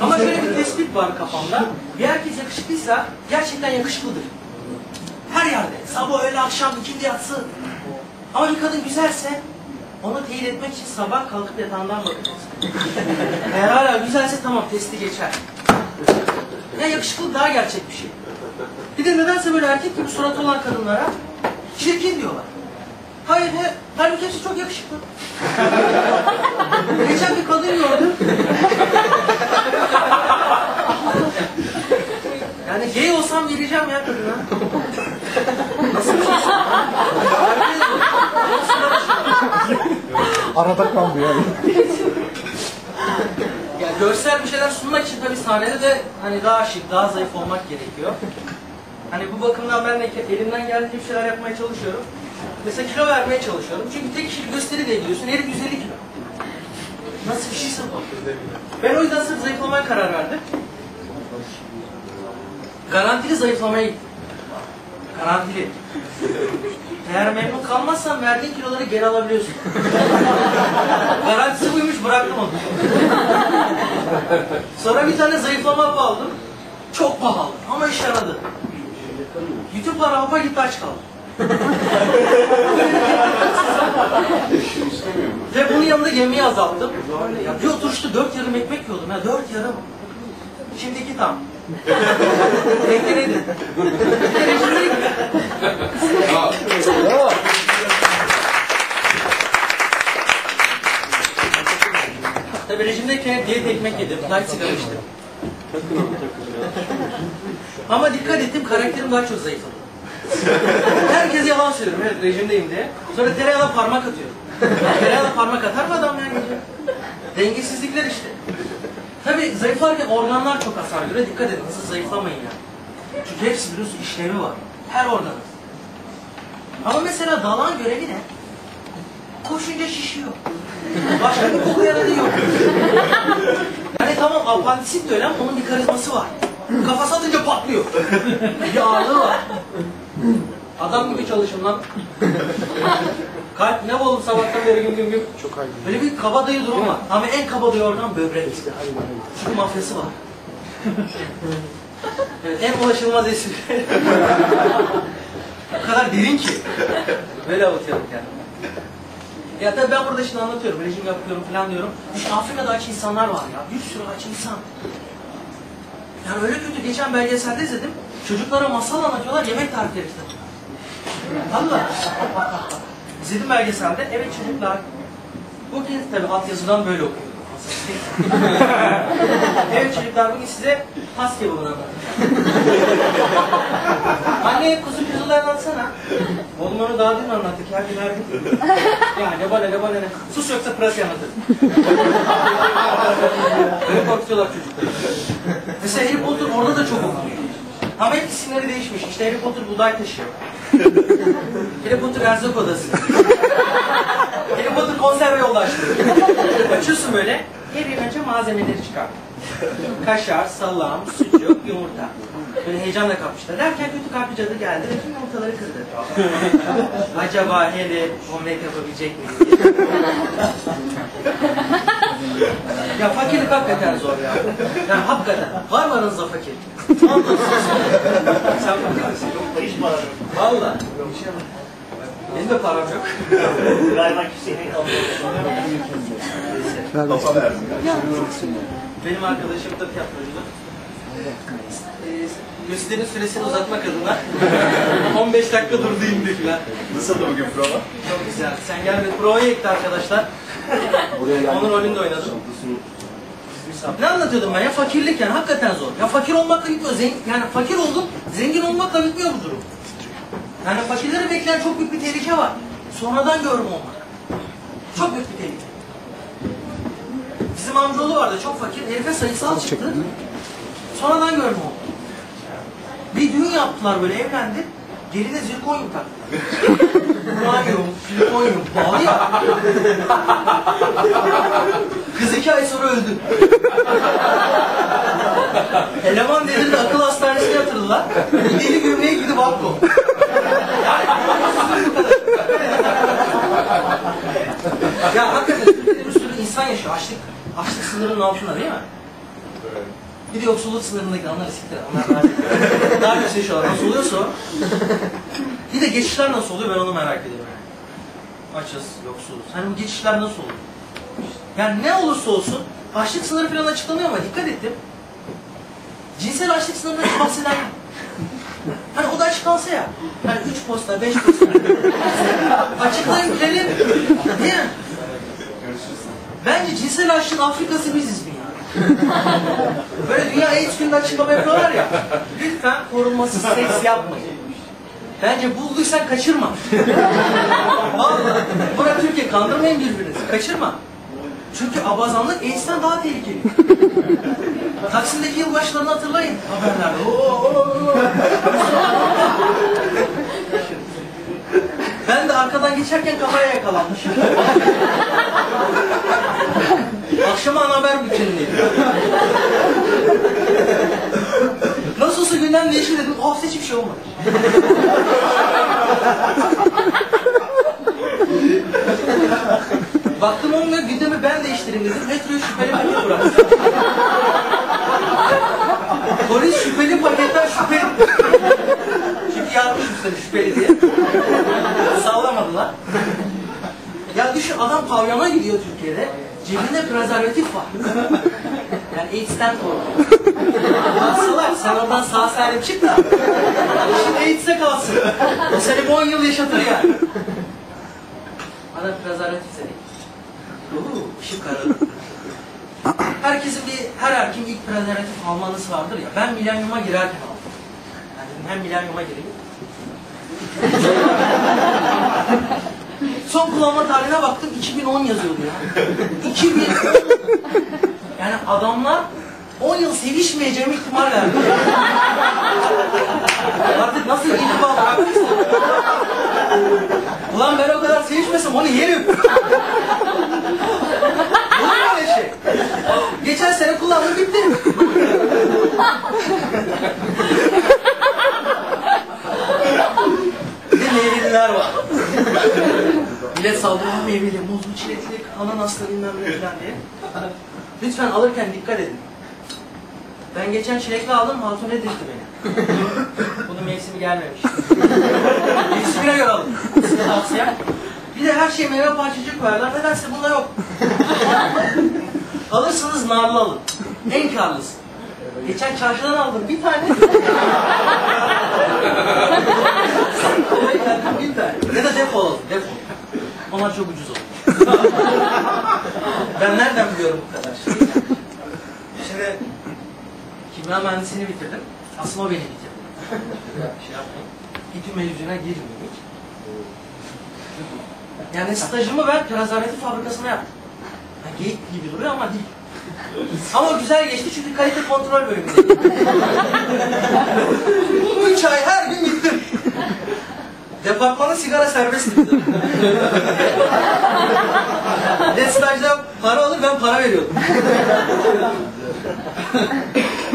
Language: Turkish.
Ama şöyle bir tespit var kafamda. Bir erkek yakışıklıysa gerçekten yakışıklıdır. Her yerde. Sabah, öğle, akşam, ikindi yatsı. Ama bir kadın güzelse onu teyit etmek için sabah kalkıp yatağından bakacağız. Eğer hala güzelse tamam testi geçer. Ya yakışıklı daha gerçek bir şey. Bir de nedense böyle erkek gibi suratı olan kadınlara çirkin diyorlar. Hayır, he, halbuki çok yakışıklı. Geçen bir kadın gördüm. Yani gay olsam vereceğim ya kadına. Nasıl bir şey? Arada kaldı yani. Ya görsel bir şeyler sunmak için tabii sahnede de hani daha şık, daha zayıf olmak gerekiyor. Hani bu bakımdan ben de elimden geldiğince bir şeyler yapmaya çalışıyorum. Mesela kilo vermeye çalışıyorum. Çünkü tek kişilik gösteri de ediyorsun. Herif 150 kilo. Nasıl bir şeyse bu. Ben o yüzden sırf zayıflamaya karar verdim. Garantili zayıflamaya gittim. Garantili. Eğer memnun kalmazsan verdiğin kiloları geri alabiliyorsun. Garantisi buymuş bıraktım onu. Sonra bir tane zayıflama hapı aldım. Çok pahalı ama işe yaradı. Bütün para hapa gitti aç kaldım. Ve bunun yanında yemeği azalttım. Ya bir oturuşta dört yarım ekmek yiyordum ya dört yarım. Şimdi iki tam. Beklenedi. Tabii rejimdeyken diyet ekmek yedim, light sigara içtim. Ama dikkat ettim, karakterim daha çok zayıfladı. Herkes yalan söylüyorum, evet rejimdeyim diye. Sonra tereyağına parmak atıyorum. tereyağına parmak atar mı adam ya gece? Dengesizlikler işte. Tabii zayıflarken organlar çok hasar görüyor, dikkat edin, hızlı zayıflamayın ya. Çünkü hepsi biliyorsun işlevi var. Her organın. Ama mesela dalağın görevi ne? Koşunca şişiyor. Başka bir koku yaradığı yok. Yani tamam apandisit de öyle ama onun bir karizması var. Kafası atınca patlıyor. Bir ağırlığı var. Adam gibi çalışın lan. Kalp ne oğlum sabahtan beri güm güm güm. Çok ayrı. Böyle bir kabadayı durum var. Ama en kabadayı organ böbrek. Çünkü mafyası var. Evet, en ulaşılmaz espri. o kadar derin ki. Böyle avutuyorum kendimi. Ya tabii ben burada şimdi anlatıyorum, rejim yapıyorum falan diyorum. İşte Afrika'da aç insanlar var ya, bir sürü aç insan. Yani öyle kötü, geçen belgeselde izledim. Çocuklara masal anlatıyorlar, yemek tarifleri kitabı. Valla. İzledim belgeselde, evet çocuklar. Bugün tabii altyazıdan böyle okuyorum. evet çocuklar bugün size pas kebabını. Anne kuzu pirzola anlatsana. Oğlum onu daha dün anlattık her gün her gün. ya ne bana ne bana ne. Sus yoksa pırası anlatırım. Böyle korkutuyorlar çocukları. Mesela Harry Potter orada da çok okunuyor. Ama hep isimleri değişmiş. İşte Harry Potter buğday taşıyor. Harry Potter erzak odası. Harry Potter konserve yollaştırıyor. Açıyorsun böyle. Bir önce malzemeleri çıkar. Kaşar, salam, sucuk, yumurta. Böyle heyecanla kapmışlar. Derken kötü kalpli cadı geldi ve tüm yumurtaları kırdı. Acaba Harry omlet yapabilecek mi? ya fakirlik hakikaten zor ya. Yani hakikaten. Var mı aranızda fakir? Anlatsın. Sen fakir misin? Hiç param yok. Valla. Benim de param yok. Galiba kalmıyor. Benim arkadaşım da tiyatrocudur. Ee, gösterinin süresini uzatmak adına 15 dakika durdu indi filan. Nasıldı bugün prova? Çok güzel. Sen gel bir provaya ekti arkadaşlar. Onun rolünde oynadım. Ne anlatıyordum ben ya? Fakirlik yani hakikaten zor. Ya fakir olmakla bitmiyor. Zengin, yani fakir oldum, zengin olmakla bitmiyor bu durum. Yani fakirleri bekleyen çok büyük bir tehlike var. Sonradan görme olmak. Çok büyük bir tehlike. Bizim amcaoğlu vardı çok fakir. Herife sayısal çıktı. Sonradan görme oldu. Bir düğün yaptılar böyle evlendi. Geline zirkonyum taktılar. Uranyum, zirkonyum. Pahalı ya. Kız iki ay sonra öldü. Eleman delirdi akıl hastanesine yatırdılar. Deli gömleğe gidip bakko. ya hakikaten Türkiye'de bir sürü insan yaşıyor. Açlık, açlık sınırı sınırının altında değil mi? Bir de yoksulluk sınırındaki onlar siktir. Onlar daha, daha kötü yaşıyorlar. Nasıl oluyorsa. Bir de geçişler nasıl oluyor ben onu merak ediyorum. Yani. Açız, yoksuluz. Hani bu geçişler nasıl oluyor? Yani ne olursa olsun açlık sınırı falan açıklanıyor ama dikkat ettim. Cinsel açlık sınırından hiç bahseden. Hani o da açıklansa ya. Hani üç posta, beş posta. Açıklayın bilelim. Değil mi? Bence cinsel açlığın Afrikası biziz mi ya? Böyle Dünya AIDS gününde açıklama yapıyorlar ya. Lütfen korunmasız seks yapmayın. Bence bulduysan kaçırma. Vallahi. Bırak Türkiye kandırmayın birbirinizi. Kaçırma. Çünkü abazanlık AIDS'ten daha tehlikeli. Taksim'deki yılbaşlarını hatırlayın haberlerde. Oo, oo, oo. Ben de arkadan geçerken kameraya yakalanmışım. Akşama ana haber bültenindeydim. Gündem değişti dedim. Oh hiçbir şey olmadı. Baktım olmuyor, gündemi ben değiştireyim dedim. Metroyu şüpheli paket bıraktım. Polis şüpheli paketten şüpheli. Çünkü yazmış üstüne şüpheli diye. Sallamadılar. Ya düşün adam pavyona gidiyor Türkiye'de. Cebinde prezervatif var. Yani AIDS'ten korkuyor. Lan salak sen oradan sağ salim çık da. Şimdi AIDS'e kalsın. O seni 10 yıl yaşatır yani. Adam prezervatif seni. Uuu ışık kararı. Herkesin bir, her erkeğin ilk prezervatif almanısı vardır ya. Ben milenyuma girerken aldım. Yani dedim hem milenyuma gireyim. Son kullanma tarihine baktım 2010 yazıyordu ya. 2010. Yani adamlar 10 yıl sevişmeyeceğim ihtimal verdi. Artık nasıl iltifa bıraktıysa. Ulan ben o kadar sevişmesem onu yerim. Olur mu öyle şey? Geçen sene kullandım bitti. Bir de meyveliler var. Millet saldırıyor meyveli, muzlu, çilekli, ananaslı bilmem ne falan diye. Lütfen alırken dikkat edin. Ben geçen çilekli aldım, hatun ne dirtti beni. Bunun mevsimi gelmemiş. Mevsimine göre alın. Size tavsiyem. Bir de her şey meyve parçacık verler. Nedense bunda yok. Alırsınız narlı alın. En karlısı. Geçen çarşıdan aldım bir tane. Bir tane. Ya da defol alın. Defol. Onlar çok ucuz olur. ben nereden biliyorum bu kadar? Şimdi kimya mühendisliğini bitirdim. Aslında o beni bitirdi. şey yapmayın. İTÜ mevzuna hiç. Yani stajımı ben prezervatif fabrikasına yaptım. Yani geyik gibi duruyor ama değil. Ama güzel geçti çünkü kalite kontrol bölümündeydim. Üç ay her. Departmana sigara serbest. Ne para alır ben para veriyordum.